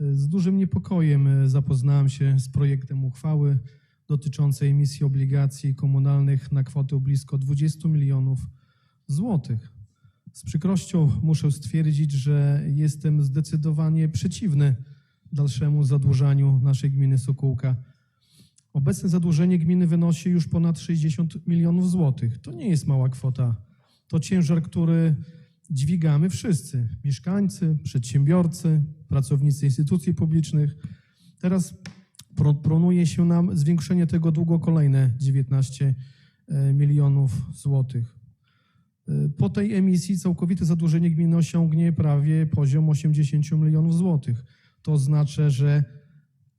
Z dużym niepokojem e, zapoznałem się z projektem uchwały dotyczącej emisji obligacji komunalnych na kwotę blisko 20 milionów złotych. Z przykrością muszę stwierdzić, że jestem zdecydowanie przeciwny dalszemu zadłużaniu naszej gminy Sokółka. Obecne zadłużenie gminy wynosi już ponad 60 milionów złotych. To nie jest mała kwota. To ciężar, który dźwigamy wszyscy: mieszkańcy, przedsiębiorcy, pracownicy instytucji publicznych. Teraz pro- planuje się nam zwiększenie tego długu o kolejne 19 e, milionów złotych. E, Po tej emisji całkowite zadłużenie gminy osiągnie prawie poziom 80 milionów złotych. To oznacza, że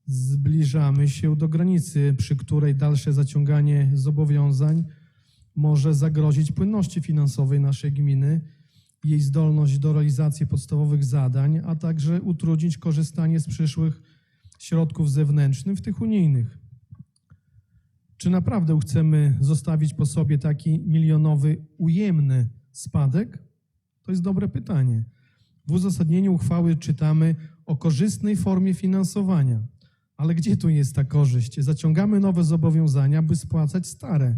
zbliżamy się do granicy, przy której dalsze zaciąganie zobowiązań może zagrozić płynności finansowej naszej gminy, jej zdolność do realizacji podstawowych zadań, a także utrudnić korzystanie z przyszłych środków zewnętrznych, w tych unijnych. Czy naprawdę chcemy zostawić po sobie taki milionowy, ujemny spadek? To jest dobre pytanie. W uzasadnieniu uchwały czytamy o korzystnej formie finansowania. Ale gdzie tu jest ta korzyść? Zaciągamy nowe zobowiązania, by spłacać stare.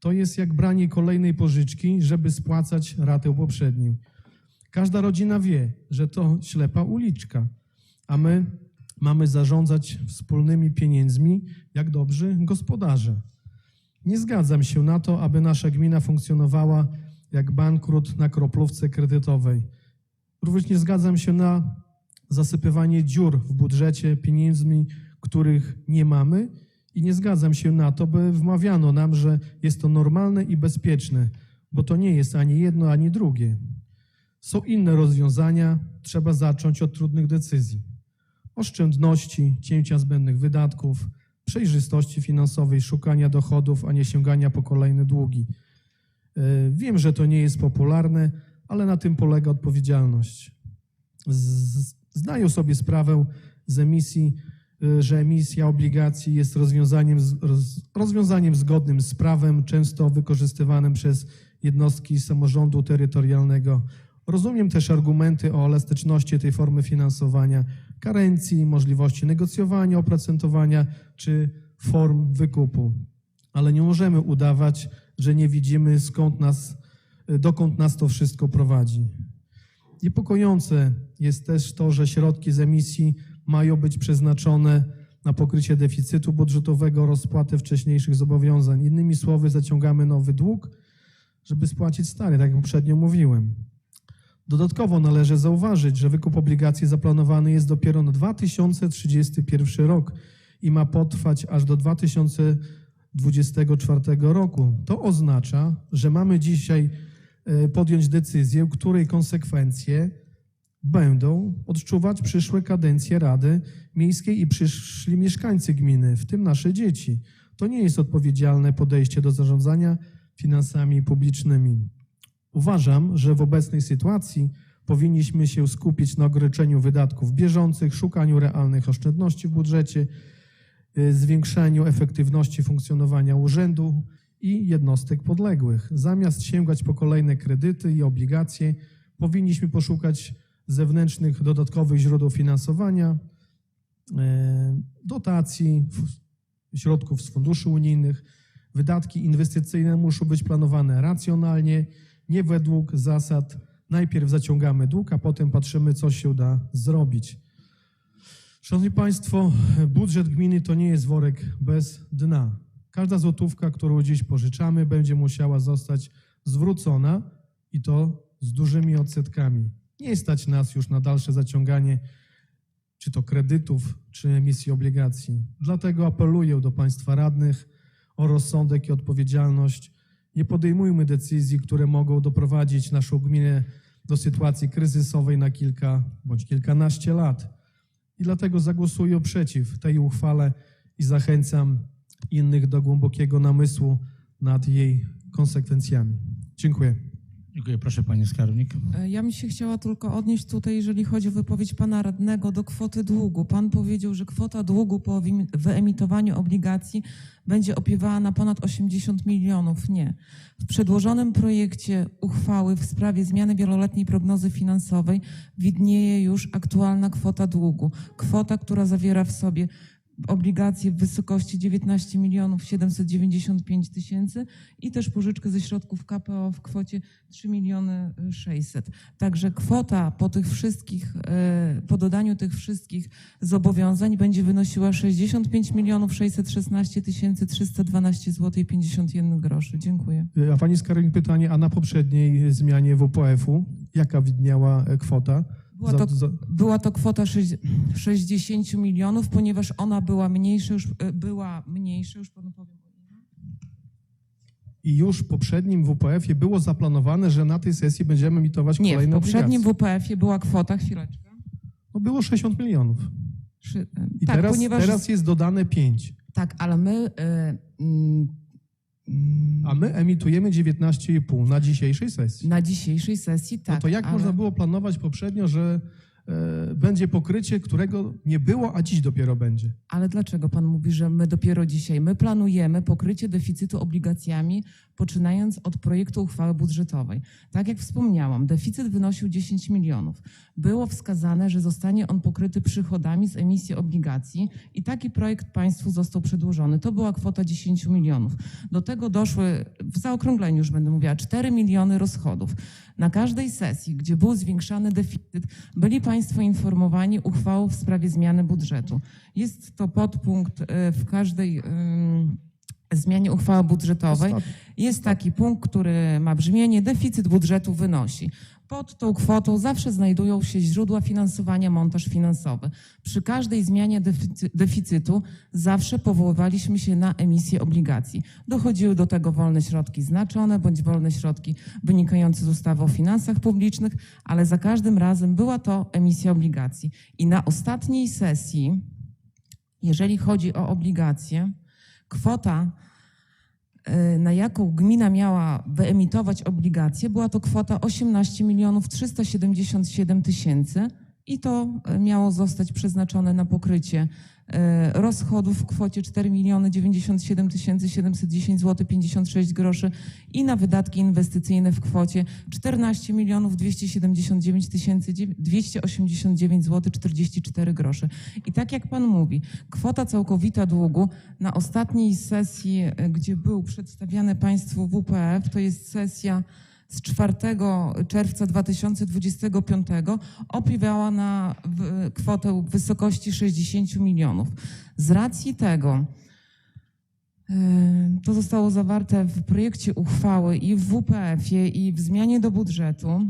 To jest jak branie kolejnej pożyczki, żeby spłacać ratę poprzednią. Każda rodzina wie, że to ślepa uliczka, a my mamy zarządzać wspólnymi pieniędzmi jak dobrzy gospodarze. Nie zgadzam się na to, aby nasza gmina funkcjonowała jak bankrut na kroplówce kredytowej. Również nie zgadzam się na zasypywanie dziur w budżecie pieniędzmi, których nie mamy i nie zgadzam się na to, by wmawiano nam, że jest to normalne i bezpieczne, bo to nie jest ani jedno, ani drugie. Są inne rozwiązania, trzeba zacząć od trudnych decyzji. Oszczędności, cięcia zbędnych wydatków, przejrzystości finansowej, szukania dochodów, a nie sięgania po kolejne długi. E, Wiem, że to nie jest popularne, ale na tym polega odpowiedzialność. Zdają sobie sprawę z emisji, że emisja obligacji jest rozwiązaniem, rozwiązaniem zgodnym z prawem, często wykorzystywanym przez jednostki samorządu terytorialnego. Rozumiem też argumenty o elastyczności tej formy finansowania, karencji, możliwości negocjowania, oprocentowania czy form wykupu. Ale nie możemy udawać, że nie widzimy skąd nas, y, dokąd nas to wszystko prowadzi. Niepokojące jest też to, że środki z emisji mają być przeznaczone na pokrycie deficytu budżetowego, rozpłatę wcześniejszych zobowiązań. Innymi słowy, zaciągamy nowy dług, żeby spłacić stary, tak jak poprzednio mówiłem. Dodatkowo należy zauważyć, że wykup obligacji zaplanowany jest dopiero na 2031 rok i ma potrwać aż do 2024 roku. To oznacza, że mamy dzisiaj e, podjąć decyzję, której konsekwencje będą odczuwać przyszłe kadencje Rady Miejskiej i przyszli mieszkańcy gminy, w tym nasze dzieci. To nie jest odpowiedzialne podejście do zarządzania finansami publicznymi. Uważam, że w obecnej sytuacji powinniśmy się skupić na ograniczeniu wydatków bieżących, szukaniu realnych oszczędności w budżecie, y, zwiększeniu efektywności funkcjonowania urzędu i jednostek podległych. Zamiast sięgać po kolejne kredyty i obligacje, powinniśmy poszukać zewnętrznych dodatkowych źródeł finansowania, e, dotacji, środków z funduszy unijnych. Wydatki inwestycyjne muszą być planowane racjonalnie, nie według zasad najpierw zaciągamy dług, a potem patrzymy, co się da zrobić. Szanowni Państwo, budżet gminy to nie jest worek bez dna. Każda złotówka, którą dziś pożyczamy, będzie musiała zostać zwrócona i to z dużymi odsetkami. Nie stać nas już na dalsze zaciąganie czy to kredytów, czy emisji obligacji. Dlatego apeluję do Państwa radnych o rozsądek i odpowiedzialność. Nie podejmujmy decyzji, które mogą doprowadzić naszą gminę do sytuacji kryzysowej na kilka bądź kilkanaście lat. I dlatego zagłosuję przeciw tej uchwale i zachęcam innych do głębokiego namysłu nad jej konsekwencjami. Dziękuję. Dziękuję. Proszę Pani Skarbnik. E, Ja bym się chciała tylko odnieść tutaj, jeżeli chodzi o wypowiedź pana radnego, do kwoty długu. Pan powiedział, że kwota długu po wyemitowaniu obligacji będzie opiewała na ponad 80 milionów. Nie. W przedłożonym projekcie uchwały w sprawie zmiany wieloletniej prognozy finansowej widnieje już aktualna kwota długu. Kwota, która zawiera w sobie obligacje w wysokości 19 milionów 795 tysięcy i też pożyczkę ze środków KPO w kwocie 3 miliony 600. Także kwota po tych wszystkich, e, po dodaniu tych wszystkich zobowiązań będzie wynosiła 65 milionów 616 tysięcy 312 zł i 51 groszy. Dziękuję. A pani skarbnik pytanie, a na poprzedniej zmianie WPF-u jaka widniała e, kwota? Była to, za- była to kwota sześć- 60 milionów, ponieważ ona była mniejsza już, e, była mniejsza, już panu powiem. I już w poprzednim WPF-ie było zaplanowane, że na tej sesji będziemy emitować Nie, w kolejne poprzednim obligacje. WPF-ie była kwota, chwileczkę. No było 60 milionów. Szy- I tak, teraz, ponieważ teraz jest dodane 5, Tak, ale my. Y, a my emitujemy 19,5 na dzisiejszej sesji. na dzisiejszej sesji tak. no to jak ale, można było planować poprzednio, że e, będzie pokrycie, którego nie było, a dziś dopiero będzie? Ale dlaczego pan mówi, że my dopiero dzisiaj? My planujemy pokrycie deficytu obligacjami, poczynając od projektu uchwały budżetowej. Tak jak wspomniałam, deficyt wynosił 10 milionów. Było wskazane, że zostanie on pokryty przychodami z emisji obligacji i taki projekt państwu został przedłożony. To była kwota 10 milionów. Do tego doszły, w zaokrągleniu już będę mówiła, 4 miliony rozchodów. Na każdej sesji, gdzie był zwiększany deficyt, byli Państwo informowani uchwałą w sprawie zmiany budżetu. Jest to podpunkt e, w każdej ym, zmianie uchwały budżetowej. Jest taki punkt, który ma brzmienie deficyt budżetu wynosi. Pod tą kwotą zawsze znajdują się źródła finansowania, montaż finansowy. Przy każdej zmianie deficy- deficytu zawsze powoływaliśmy się na emisję obligacji. Dochodziły do tego wolne środki znaczone bądź wolne środki wynikające z ustawy o finansach publicznych, ale za każdym razem była to emisja obligacji. I na ostatniej sesji, jeżeli chodzi o obligacje, kwota y, na jaką gmina miała wyemitować obligacje, była to kwota 18 milionów 377 tysięcy i to y, miało zostać przeznaczone na pokrycie y, rozchodów w kwocie 4 miliony 97 tysięcy 710 zł 56 groszy i na wydatki inwestycyjne w kwocie 14 milionów 279 tysięcy 289 zł 44 grosze. I tak jak pan mówi, kwota całkowita długu na ostatniej sesji, e, gdzie był przedstawiany państwu WPF, to jest sesja z 4 czerwca 2025, opiewała na kwotę w wysokości 60 milionów. Z racji tego, e, to zostało zawarte w projekcie uchwały i w WPF-ie, i w zmianie do budżetu.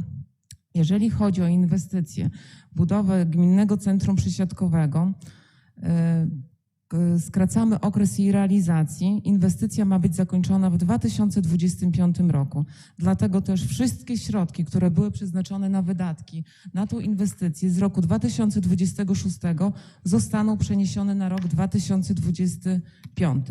Jeżeli chodzi o inwestycje, budowę gminnego centrum przysiadkowego, e, skracamy okres jej realizacji. Inwestycja ma być zakończona w 2025 roku. Dlatego też wszystkie środki, które były przeznaczone na wydatki na tą inwestycję z roku 2026 zostaną przeniesione na rok 2025.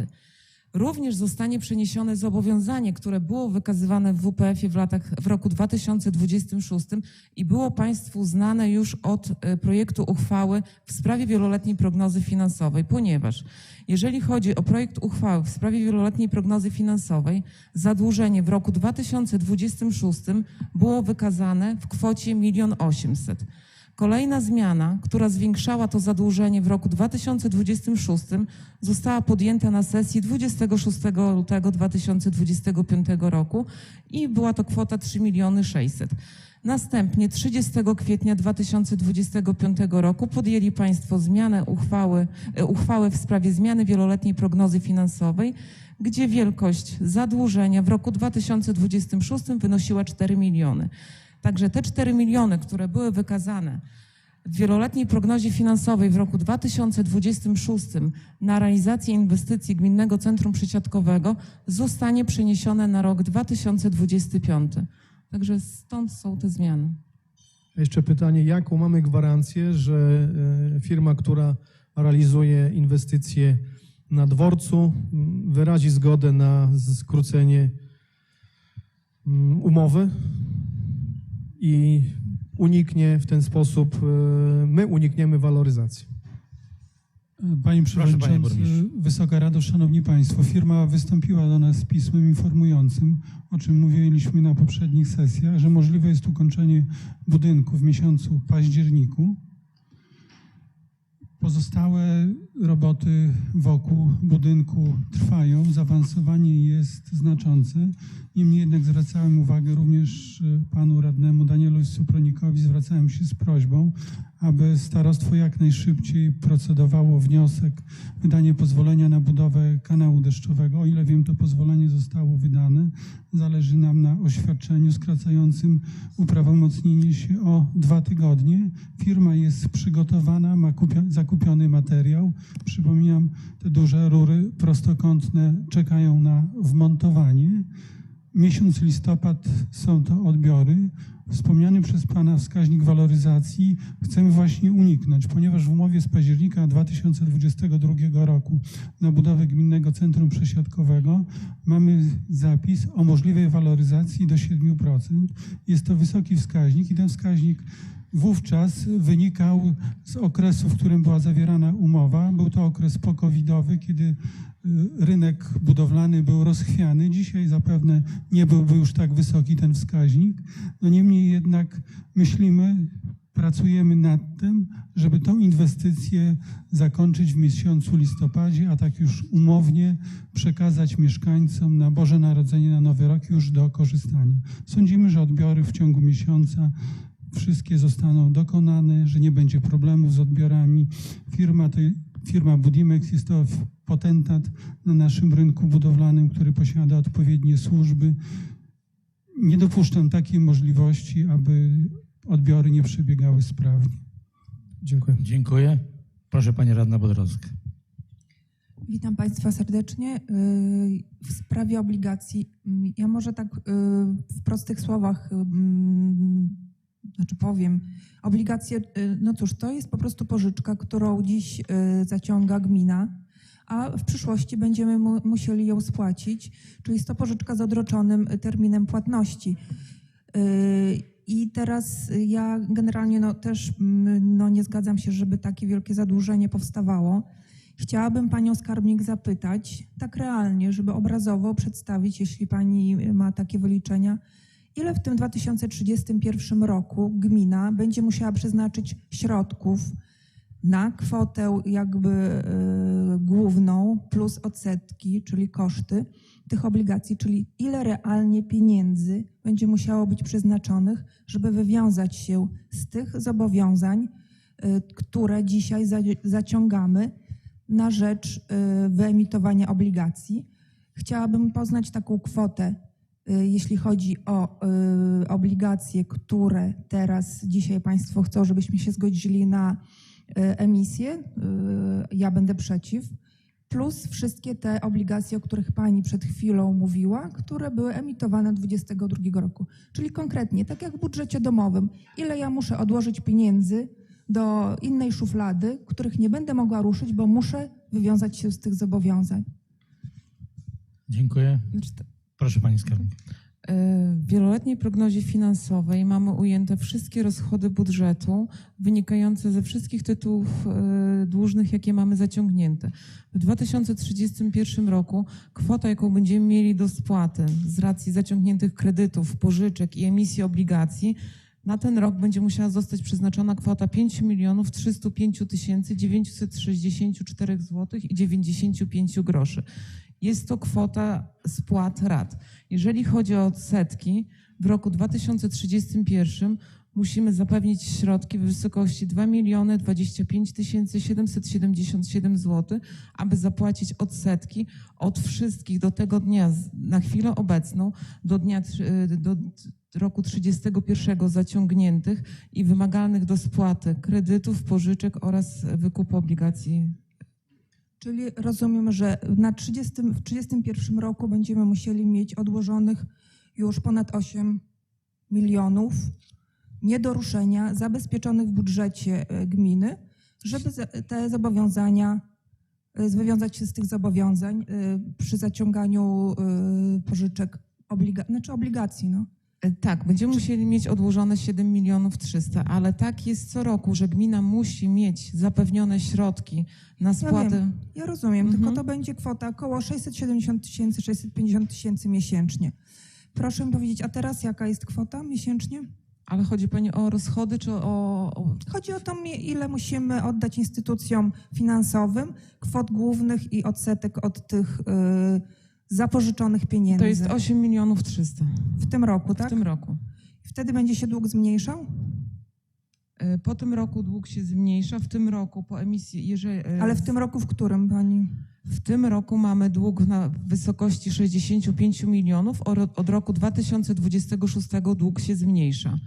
Również zostanie przeniesione zobowiązanie, które było wykazywane w WPF-ie w, latach, w roku 2026 i było Państwu znane już od e, projektu uchwały w sprawie wieloletniej prognozy finansowej, ponieważ jeżeli chodzi o projekt uchwały w sprawie wieloletniej prognozy finansowej, zadłużenie w roku 2026 było wykazane w kwocie 1 800 000. Kolejna zmiana, która zwiększała to zadłużenie w roku 2026, została podjęta na sesji 26 lutego 2025 roku i była to kwota 3 miliony 600. Następnie 30 kwietnia 2025 roku podjęli Państwo zmianę uchwały, e, uchwałę w sprawie zmiany wieloletniej prognozy finansowej, gdzie wielkość zadłużenia w roku 2026 wynosiła 4 miliony. Także te 4 miliony, które były wykazane w wieloletniej prognozie finansowej w roku 2026 na realizację inwestycji Gminnego Centrum Przysiadkowego zostanie przeniesione na rok 2025. Także stąd są te zmiany. Jeszcze pytanie, jaką mamy gwarancję, że e, firma, która realizuje inwestycje na dworcu, wyrazi zgodę na skrócenie umowy? I uniknie w ten sposób, e, my unikniemy waloryzacji. Panie Proszę, panie Przewodniczący, burmistrzu. Wysoka Rado, Szanowni Państwo, firma wystąpiła do nas z pismem informującym, o czym mówiliśmy na poprzednich sesjach, że możliwe jest ukończenie budynku w miesiącu październiku. Pozostałe roboty wokół budynku trwają, zaawansowanie jest znaczące. Niemniej jednak zwracałem uwagę również e, panu radnemu Danielowi Supronikowi, zwracałem się z prośbą, aby starostwo jak najszybciej procedowało wniosek wydanie pozwolenia na budowę kanału deszczowego. O ile wiem, to pozwolenie zostało wydane. Zależy nam na oświadczeniu skracającym uprawomocnienie się o dwa tygodnie. Firma jest przygotowana, ma kupio- zakupiony materiał. Przypominam, te duże rury prostokątne czekają na wmontowanie. Miesiąc listopad są to odbiory. Wspomniany przez Pana wskaźnik waloryzacji chcemy właśnie uniknąć, ponieważ w umowie z października 2022 roku na budowę Gminnego Centrum Przesiadkowego mamy zapis o możliwej waloryzacji do 7%. Jest to wysoki wskaźnik i ten wskaźnik wówczas wynikał z okresu, w którym była zawierana umowa. Był to okres pokowidowy, kiedy y, rynek budowlany był rozchwiany. Dzisiaj zapewne nie byłby już tak wysoki ten wskaźnik. No niemniej jednak myślimy, pracujemy nad tym, żeby tą inwestycję zakończyć w miesiącu listopadzie, a tak już umownie przekazać mieszkańcom na Boże Narodzenie, na Nowy Rok już do korzystania. Sądzimy, że odbiory w ciągu miesiąca wszystkie zostaną dokonane, że nie będzie problemów z odbiorami. Firma, to, firma Budimex jest to potentat na naszym rynku budowlanym, który posiada odpowiednie służby. Nie dopuszczam takiej możliwości, aby odbiory nie przebiegały sprawnie. Dziękuję. Dziękuję. Proszę pani radna Bodrowska. Witam Państwa serdecznie. Yy, W sprawie obligacji, ja może tak yy, w prostych słowach mm, znaczy powiem, obligacje, yy, no cóż, to jest po prostu pożyczka, którą dziś yy, zaciąga gmina, a w przyszłości będziemy mu- musieli ją spłacić, czyli jest to pożyczka z odroczonym terminem płatności. I teraz ja generalnie no, też no, nie zgadzam się, żeby takie wielkie zadłużenie powstawało. Chciałabym panią skarbnik zapytać, tak realnie, żeby obrazowo przedstawić, jeśli pani ma takie wyliczenia, ile w tym 2031 roku gmina będzie musiała przeznaczyć środków na kwotę jakby e, główną plus odsetki, czyli koszty tych obligacji, czyli ile realnie pieniędzy będzie musiało być przeznaczonych, żeby wywiązać się z tych zobowiązań, e, które dzisiaj za- zaciągamy na rzecz y, wyemitowania obligacji. Chciałabym poznać taką kwotę, y, jeśli chodzi o y, obligacje, które teraz dzisiaj Państwo chcą, żebyśmy się zgodzili na y, emisję. Y, Ja będę przeciw. Plus wszystkie te obligacje, o których Pani przed chwilą mówiła, które były emitowane 2022 roku. Czyli konkretnie, tak jak w budżecie domowym, ile ja muszę odłożyć pieniędzy do innej szuflady, których nie będę mogła ruszyć, bo muszę wywiązać się z tych zobowiązań. Dziękuję. Znaczy, Proszę pani skarbnik. W wieloletniej prognozie finansowej mamy ujęte wszystkie rozchody budżetu wynikające ze wszystkich tytułów e, dłużnych, jakie mamy zaciągnięte. W 2031 roku kwota, jaką będziemy mieli do spłaty z racji zaciągniętych kredytów, pożyczek i emisji obligacji, na ten rok będzie musiała zostać przeznaczona kwota 5 milionów 305 tysięcy 964 zł i 95 groszy. Jest to kwota spłat rat. Jeżeli chodzi o odsetki, w roku 2031 musimy zapewnić środki w wysokości 2 miliony 25 tysięcy 777 zł, aby zapłacić odsetki od wszystkich do tego dnia, na chwilę obecną, do dnia tr- do roku 31 zaciągniętych i wymagalnych do spłaty kredytów, pożyczek oraz wykupu obligacji Czyli rozumiem, że na 30, w 31 roku będziemy musieli mieć odłożonych już ponad 8 milionów nie do ruszenia, zabezpieczonych w budżecie e, gminy, żeby te zobowiązania, e, wywiązać się z tych zobowiązań e, przy zaciąganiu e, pożyczek, obliga, znaczy obligacji. No. Tak, będziemy musieli mieć odłożone 7 milionów 300, ale tak jest co roku, że gmina musi mieć zapewnione środki na spłatę. Ja rozumiem, Mhm. tylko to będzie kwota około 670 tysięcy, 650 tysięcy miesięcznie. Proszę mi powiedzieć, a teraz jaka jest kwota miesięcznie? Ale chodzi pani o rozchody czy o... Chodzi o to, ile musimy oddać instytucjom finansowym, kwot głównych i odsetek od tych y, zapożyczonych pieniędzy. To jest 8 milionów 300 W tym roku, w tak? tym roku. Wtedy będzie się dług zmniejszał? E, Po tym roku dług się zmniejsza, w tym roku po emisji, jeżeli... e, Ale w tym roku w którym pani? W tym roku mamy dług na wysokości 65 milionów, od roku 2026 dług się zmniejsza.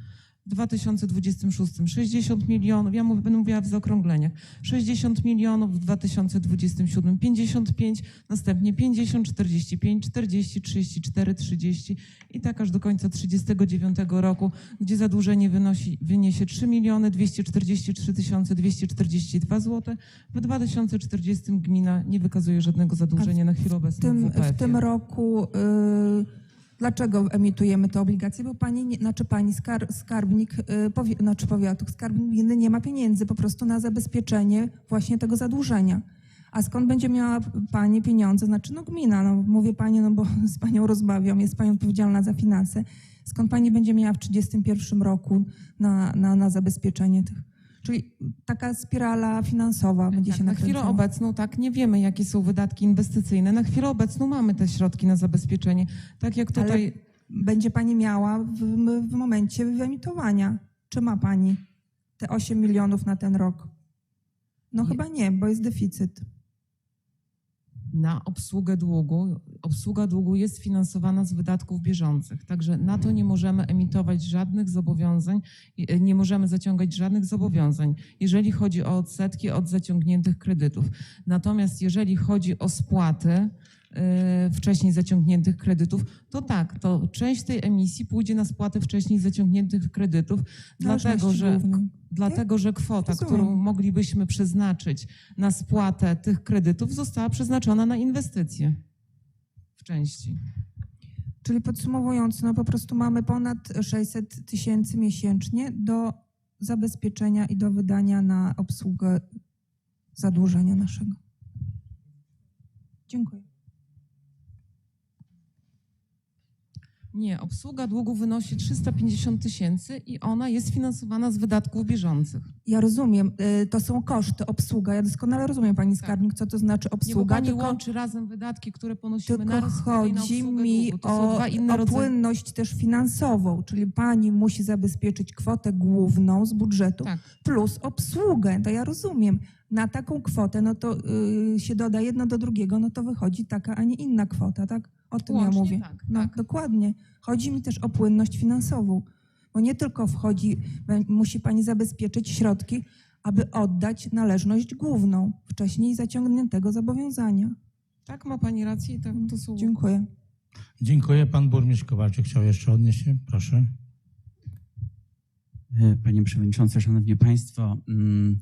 W 2026 60 milionów, ja mówię, będę mówiła w zaokrągleniach, 60 milionów, w 2027 55, następnie 50, 45, 40, 34, 30 i tak aż do końca 39 roku, gdzie zadłużenie wynosi, wyniesie 3 miliony 243 tysiące 242 zł. W 2040 gmina nie wykazuje żadnego zadłużenia na chwilę W obecną tym, w w tym roku y, dlaczego emitujemy te obligacje? Bo pani, znaczy pani skar, skarbnik, y, powie, znaczy powiatu, skarbnik gminy nie ma pieniędzy po prostu na zabezpieczenie właśnie tego zadłużenia. A skąd będzie miała pani pieniądze? Znaczy no gmina, no mówię pani, no bo z panią rozmawiam, jest pani odpowiedzialna za finanse. Skąd pani będzie miała w 31 roku na, na, na zabezpieczenie tych? Czyli taka spirala finansowa będzie Tak, się na chwilę nakręcała. obecną tak nie wiemy, jakie są wydatki inwestycyjne. Na chwilę obecną mamy te środki na zabezpieczenie. Tak jak Ale tutaj. będzie pani miała w, w momencie wyemitowania. Czy ma pani te 8 milionów na ten rok? No Nie. chyba nie, bo jest deficyt. Na obsługę długu. Obsługa długu jest finansowana z wydatków bieżących, także na to nie możemy emitować żadnych zobowiązań, e, nie możemy zaciągać żadnych zobowiązań, jeżeli chodzi o odsetki od zaciągniętych kredytów. Natomiast jeżeli chodzi o spłaty wcześniej zaciągniętych kredytów, to tak, to część tej emisji pójdzie na spłatę wcześniej zaciągniętych kredytów, dlatego że. Dlatego, że kwota, Rozumiem. którą moglibyśmy przeznaczyć na spłatę tych kredytów, została przeznaczona na inwestycje w części. Czyli podsumowując, no po prostu mamy ponad 600 tysięcy miesięcznie do zabezpieczenia i do wydania na obsługę zadłużenia naszego. Dziękuję. Nie, obsługa długu wynosi 350 tysięcy i ona jest finansowana z wydatków bieżących. Ja rozumiem, y, to są koszty, obsługa. Ja doskonale rozumiem, pani skarbnik, co to znaczy Nie, bo obsługa. pani tylko- łączy razem wydatki, które ponosimy na Tylko rozchody i na chodzi obsługę mi długu. To są o, dwa inne o rodzaje. płynność też finansową, czyli pani musi zabezpieczyć kwotę główną z budżetu Tak. plus obsługę. To ja rozumiem. Na taką kwotę, no to y, się doda jedno do drugiego, no to wychodzi taka, a nie inna kwota, tak? O tym Łącznie ja mówię. tak, no, tak. Dokładnie. Chodzi mi też o płynność finansową, bo nie tylko wchodzi, musi pani zabezpieczyć środki, aby oddać należność główną wcześniej zaciągniętego zobowiązania. Tak, ma pani rację i tak to są... Dziękuję. Dziękuję. Pan burmistrz Kowalczyk chciał jeszcze odnieść się. Proszę. E, Panie Przewodniczący, Szanowni Państwo, mm,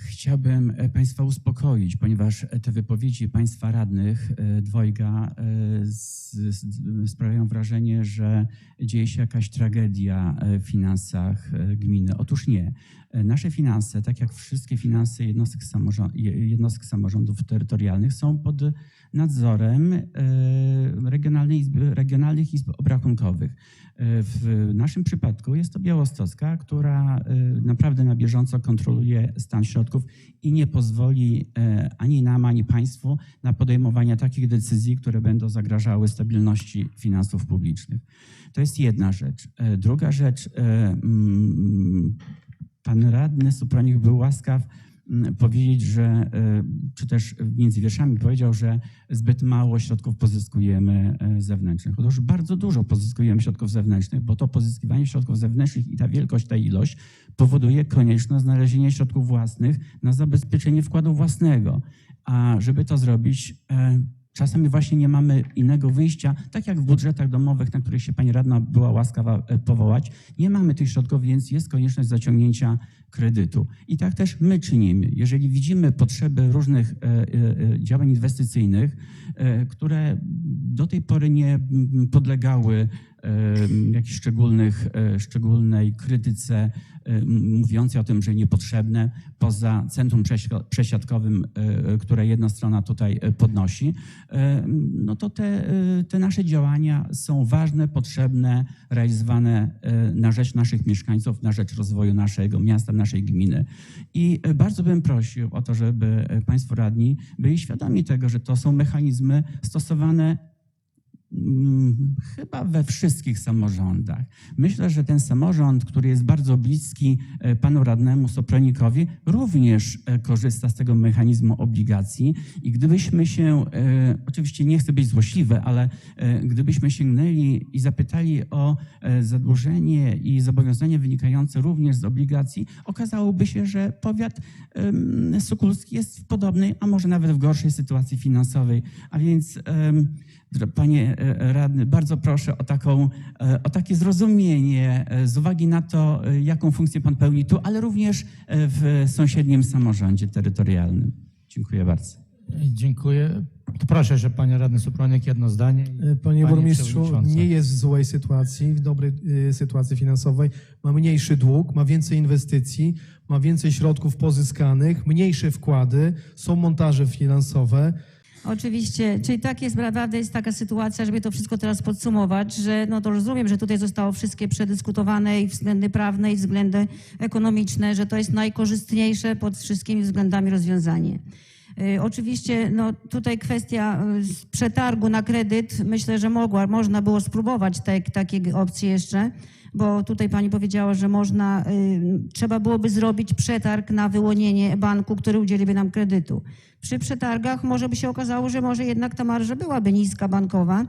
chciałbym e, Państwa uspokoić, ponieważ te wypowiedzi Państwa radnych e, dwojga e, sprawiają wrażenie, że dzieje się jakaś tragedia e, w finansach e, gminy. Otóż nie. E, Nasze finanse, tak jak wszystkie finanse jednostek, samorząd, je- jednostek samorządów terytorialnych, są pod nadzorem e, Regionalnej Izby, Regionalnych Izb Obrachunkowych. E, W naszym przypadku jest to Białostocka, która e, naprawdę na bieżąco kontroluje stan środków i nie pozwoli e, ani nam, ani państwu na podejmowanie takich decyzji, które będą zagrażały stabilności finansów publicznych. To jest jedna rzecz. E, Druga rzecz, e, mm, pan radny Supronik był łaskaw powiedzieć, że, e, czy też między wierszami powiedział, że zbyt mało środków pozyskujemy e, zewnętrznych. Otóż bardzo dużo pozyskujemy środków zewnętrznych, bo to pozyskiwanie środków zewnętrznych i ta wielkość, ta ilość powoduje konieczność znalezienia środków własnych na zabezpieczenie wkładu własnego. A żeby to zrobić, e, czasami właśnie nie mamy innego wyjścia, tak jak w budżetach domowych, na których się pani radna była łaskawa powołać, nie mamy tych środków, więc jest konieczność zaciągnięcia kredytu. I tak też my czynimy. Jeżeli widzimy potrzeby różnych e, e, e, działań inwestycyjnych, które do tej pory nie mm, podlegały em, jakichś szczególnych, e, szczególnej krytyce m- mówiącej o tym, że niepotrzebne poza centrum przesiadkowym, które jedna strona tutaj podnosi, no to te, te nasze działania są ważne, potrzebne, realizowane na rzecz naszych mieszkańców, na rzecz rozwoju naszego miasta, naszej gminy. I bardzo bym prosił o to, żeby Państwo radni byli świadomi tego, że to są mechanizmy stosowane chyba we wszystkich samorządach. Myślę, że ten samorząd, który jest bardzo bliski e, panu radnemu Sopronikowi, również e, korzysta z tego mechanizmu obligacji i gdybyśmy się, e, oczywiście nie chcę być złośliwy, ale gdybyśmy sięgnęli i zapytali o zadłużenie i zobowiązania wynikające również z obligacji, okazałoby się, że powiat em, sukulski jest w podobnej, a może nawet w gorszej sytuacji finansowej. A więc, panie e, radny, bardzo proszę o, taką, e, o takie zrozumienie e, z uwagi na to, e, jaką funkcję pan pełni tu, ale również e, w sąsiednim samorządzie terytorialnym. Dziękuję bardzo. Dziękuję. To proszę, że panie radny Supronik jedno zdanie. Panie Panie burmistrzu, nie jest w złej sytuacji, w dobrej sytuacji finansowej. Ma mniejszy dług, ma więcej inwestycji, ma więcej środków pozyskanych, mniejsze wkłady, są montaże finansowe. Oczywiście, czyli tak jest, naprawdę jest taka sytuacja, żeby to wszystko teraz podsumować, że no to rozumiem, że tutaj zostało wszystkie przedyskutowane i względy prawne i względy ekonomiczne, że to jest najkorzystniejsze pod wszystkimi względami rozwiązanie. Y, Oczywiście no, tutaj kwestia y, przetargu na kredyt, myślę, że mogła, można było spróbować te, takie opcje jeszcze, bo tutaj pani powiedziała, że można, y, trzeba byłoby zrobić przetarg na wyłonienie banku, który udzieliłby nam kredytu. Przy przetargach może by się okazało, że może jednak ta marża byłaby niska bankowa,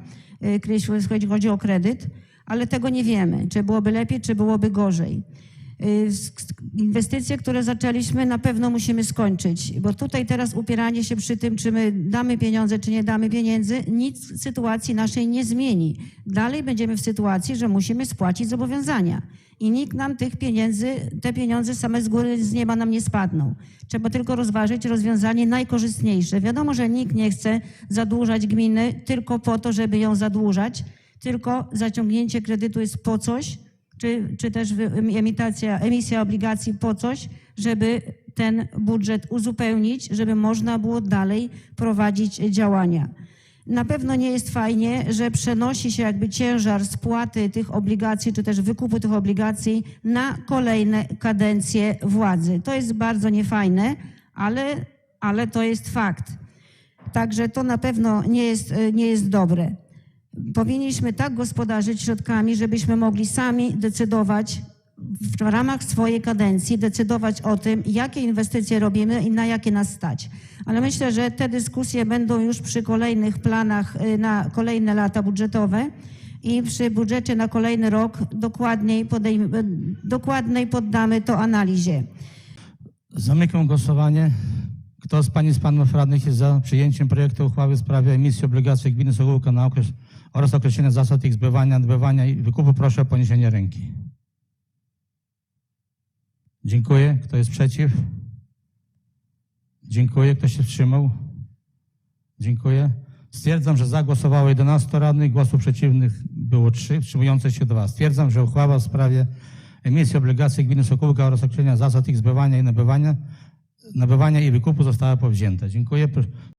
jeśli chodzi o kredyt, ale tego nie wiemy, czy byłoby lepiej, czy byłoby gorzej. Y, Inwestycje, które zaczęliśmy, na pewno musimy skończyć, bo tutaj teraz upieranie się przy tym, czy my damy pieniądze, czy nie damy pieniędzy, nic sytuacji naszej nie zmieni. Dalej będziemy w sytuacji, że musimy spłacić zobowiązania i nikt nam tych pieniędzy, te pieniądze same z góry, z nieba nam nie spadną. Trzeba tylko rozważyć rozwiązanie najkorzystniejsze. Wiadomo, że nikt nie chce zadłużać gminy tylko po to, żeby ją zadłużać, tylko zaciągnięcie kredytu jest po coś, czy, czy też emitacja, emisja obligacji po coś, żeby ten budżet uzupełnić, żeby można było dalej prowadzić działania. Na pewno nie jest fajnie, że przenosi się jakby ciężar spłaty tych obligacji, czy też wykupu tych obligacji na kolejne kadencje władzy. To jest bardzo niefajne, ale, ale to jest fakt. Także to na pewno nie jest, y, nie jest dobre. Powinniśmy tak gospodarzyć środkami, żebyśmy mogli sami decydować w ramach swojej kadencji, decydować o tym, jakie inwestycje robimy i na jakie nas stać. Ale myślę, że te dyskusje będą już przy kolejnych planach y, na kolejne lata budżetowe i przy budżecie na kolejny rok dokładniej, podejm- y, dokładniej poddamy to analizie. Zamykam głosowanie. Kto z Pań i z Panów Radnych jest za przyjęciem projektu uchwały w sprawie emisji obligacji gminy Sokółka na okres oraz określenia zasad ich zbywania, nabywania i wykupu? Proszę o podniesienie ręki. Dziękuję. Kto jest przeciw? Dziękuję. Kto się wstrzymał? Dziękuję. Stwierdzam, że za głosowało 11 radnych, głosów przeciwnych było 3, wstrzymujące się 2. Stwierdzam, że uchwała w sprawie emisji obligacji gminy Sokółka oraz określenia zasad ich zbywania i nabywania, nabywania i wykupu została powzięta. Dziękuję.